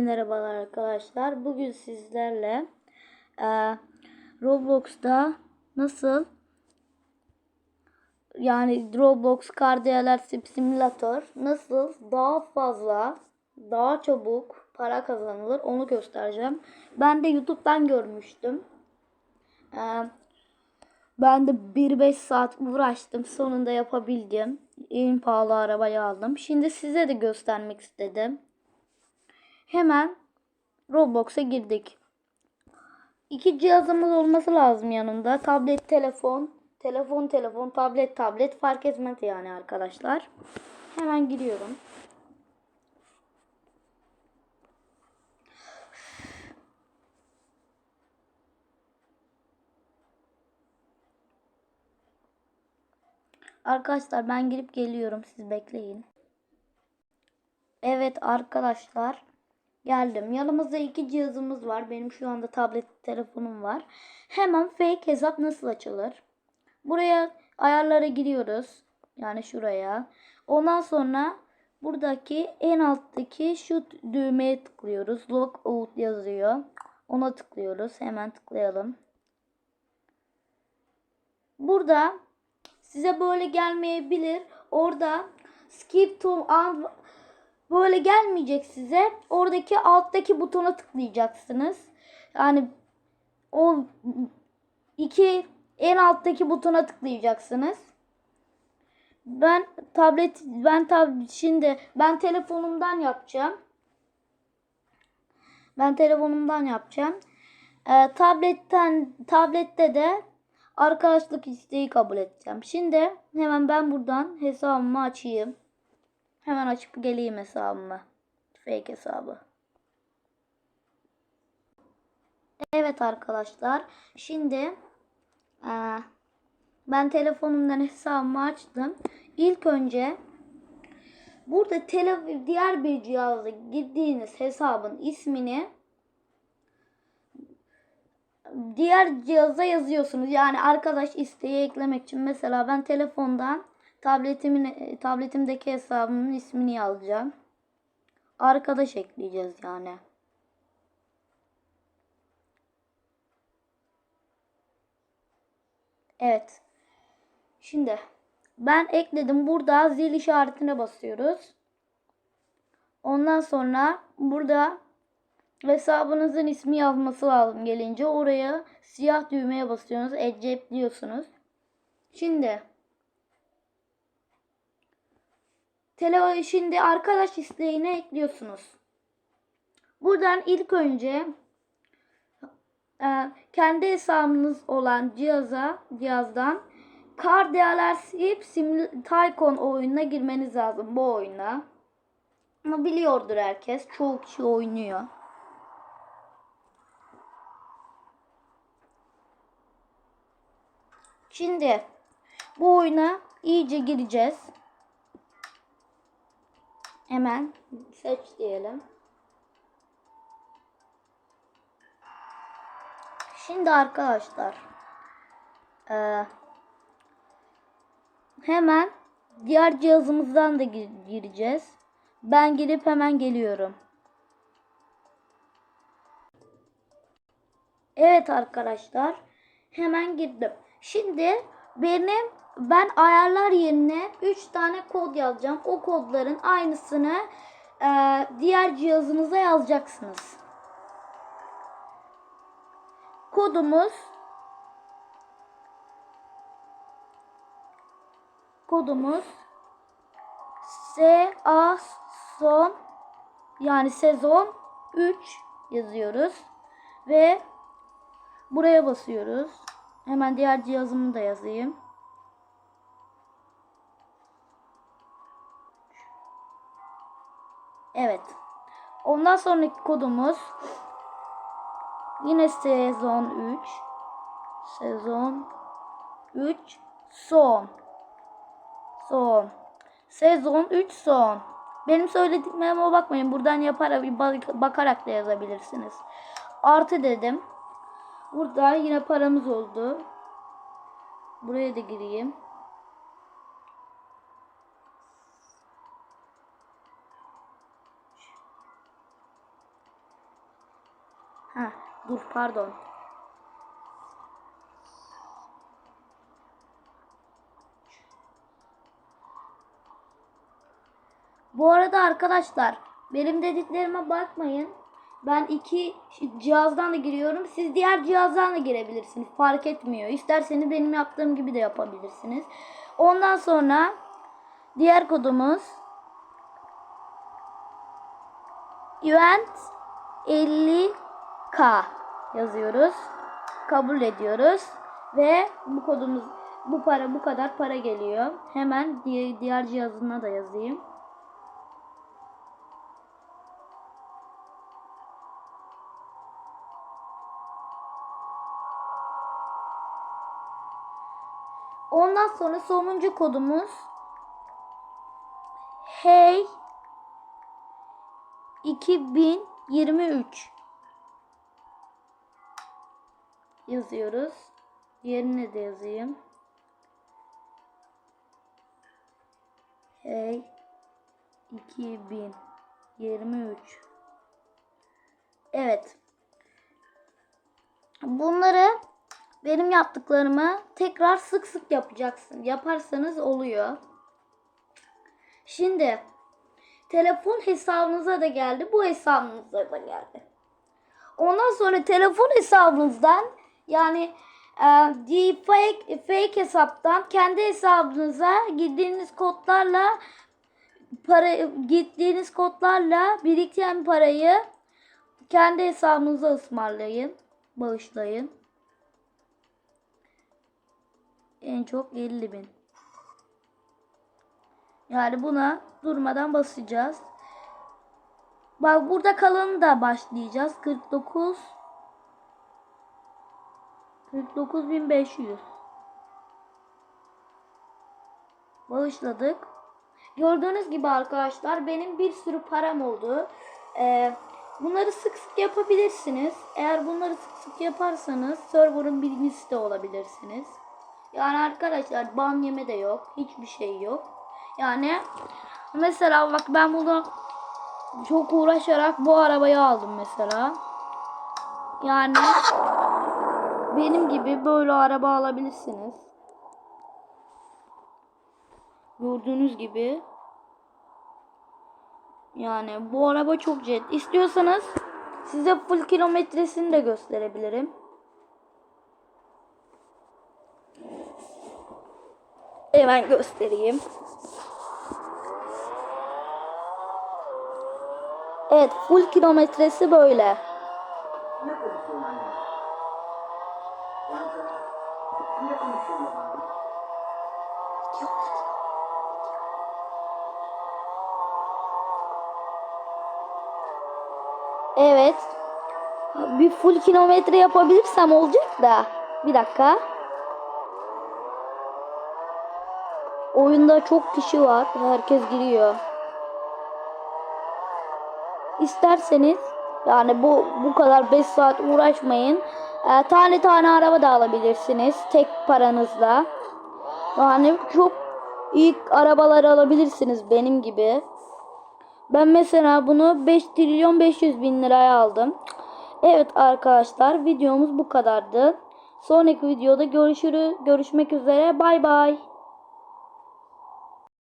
Merhabalar arkadaşlar. Bugün sizlerle e, Roblox'ta nasıl yani Roblox Kardiyalar Simulator nasıl daha fazla daha çabuk para kazanılır onu göstereceğim. Ben de YouTube'dan görmüştüm. E, ben de 1-5 saat uğraştım. Sonunda yapabildim. En pahalı arabayı aldım. Şimdi size de göstermek istedim. Hemen Roblox'a girdik. İki cihazımız olması lazım yanında. Tablet, telefon, telefon, telefon, tablet, tablet fark etmez yani arkadaşlar. Hemen giriyorum. Arkadaşlar ben girip geliyorum. Siz bekleyin. Evet arkadaşlar geldim. Yanımızda iki cihazımız var. Benim şu anda tablet telefonum var. Hemen fake hesap nasıl açılır? Buraya ayarlara giriyoruz. Yani şuraya. Ondan sonra buradaki en alttaki şu düğmeye tıklıyoruz. Log out yazıyor. Ona tıklıyoruz. Hemen tıklayalım. Burada size böyle gelmeyebilir. Orada skip to böyle gelmeyecek size. Oradaki alttaki butona tıklayacaksınız. Yani o iki en alttaki butona tıklayacaksınız. Ben tablet ben tab şimdi ben telefonumdan yapacağım. Ben telefonumdan yapacağım. Ee, tabletten tablette de arkadaşlık isteği kabul edeceğim. Şimdi hemen ben buradan hesabımı açayım. Hemen açıp geleyim hesabıma. Fake hesabı. Evet arkadaşlar. Şimdi eee, ben telefonumdan hesabımı açtım. İlk önce burada diğer bir cihazda girdiğiniz hesabın ismini diğer cihaza yazıyorsunuz. Yani arkadaş isteği eklemek için mesela ben telefondan tabletimin tabletimdeki hesabımın ismini yazacağım. Arkadaş ekleyeceğiz yani. Evet. Şimdi ben ekledim. Burada zil işaretine basıyoruz. Ondan sonra burada hesabınızın ismi yazması lazım gelince oraya siyah düğmeye basıyorsunuz. Ecepliyorsunuz. Şimdi Tele şimdi arkadaş isteğine ekliyorsunuz. Buradan ilk önce e, kendi hesabınız olan cihaza cihazdan Car Dealership Tycoon oyununa girmeniz lazım bu oyuna. Ama biliyordur herkes. Çoğu kişi oynuyor. Şimdi bu oyuna iyice gireceğiz. Hemen seç diyelim. Şimdi arkadaşlar e, hemen diğer cihazımızdan da gir gireceğiz. Ben girip hemen geliyorum. Evet arkadaşlar hemen girdim. Şimdi benim ben ayarlar yerine 3 tane kod yazacağım. O kodların aynısını e, diğer cihazınıza yazacaksınız. Kodumuz kodumuz S son yani sezon 3 yazıyoruz ve buraya basıyoruz. Hemen diğer cihazımı da yazayım. Evet. Ondan sonraki kodumuz yine sezon 3 sezon 3 son. Son. Sezon 3 son. Benim söylediklerime bakmayın. Buradan yaparak bakarak da yazabilirsiniz. Artı dedim. Burada yine paramız oldu. Buraya da gireyim Dur pardon. Bu arada arkadaşlar benim dediklerime bakmayın. Ben iki cihazdan da giriyorum. Siz diğer cihazdan da girebilirsiniz. Fark etmiyor. İsterseniz benim yaptığım gibi de yapabilirsiniz. Ondan sonra diğer kodumuz event 50k yazıyoruz. Kabul ediyoruz ve bu kodumuz bu para bu kadar para geliyor. Hemen diğer, diğer cihazına da yazayım. Ondan sonra sonuncu kodumuz Hey 2023 yazıyoruz. Yerine de yazayım. Hey 2023 Evet. Bunları benim yaptıklarımı tekrar sık sık yapacaksın. Yaparsanız oluyor. Şimdi telefon hesabınıza da geldi. Bu hesabınıza da geldi. Ondan sonra telefon hesabınızdan yani e, fake, fake hesaptan kendi hesabınıza girdiğiniz kodlarla para gittiğiniz kodlarla biriken parayı kendi hesabınıza ısmarlayın, bağışlayın. En çok 50 bin. Yani buna durmadan basacağız. Bak burada kalanı da başlayacağız. 49 49500 Bağışladık. Gördüğünüz gibi arkadaşlar benim bir sürü param oldu. Ee, bunları sık sık yapabilirsiniz. Eğer bunları sık sık yaparsanız server'ın bilgisi de olabilirsiniz. Yani arkadaşlar ban yeme de yok. Hiçbir şey yok. Yani mesela bak ben burada çok uğraşarak bu arabayı aldım mesela. Yani benim gibi böyle araba alabilirsiniz. Gördüğünüz gibi. Yani bu araba çok jet. İstiyorsanız size full kilometresini de gösterebilirim. Hemen göstereyim. Evet full kilometresi böyle. Ne konuşuyorsun bana? Evet. Bir full kilometre yapabilirsem olacak da. Bir dakika. Oyunda çok kişi var. Herkes giriyor. İsterseniz yani bu bu kadar 5 saat uğraşmayın. Ee, tane tane araba da alabilirsiniz tek paranızla. Yani çok iyi arabalar alabilirsiniz benim gibi. Ben mesela bunu 5 trilyon 500 bin liraya aldım. Evet arkadaşlar videomuz bu kadardı. Sonraki videoda görüşürüz. Görüşmek üzere. Bay bay.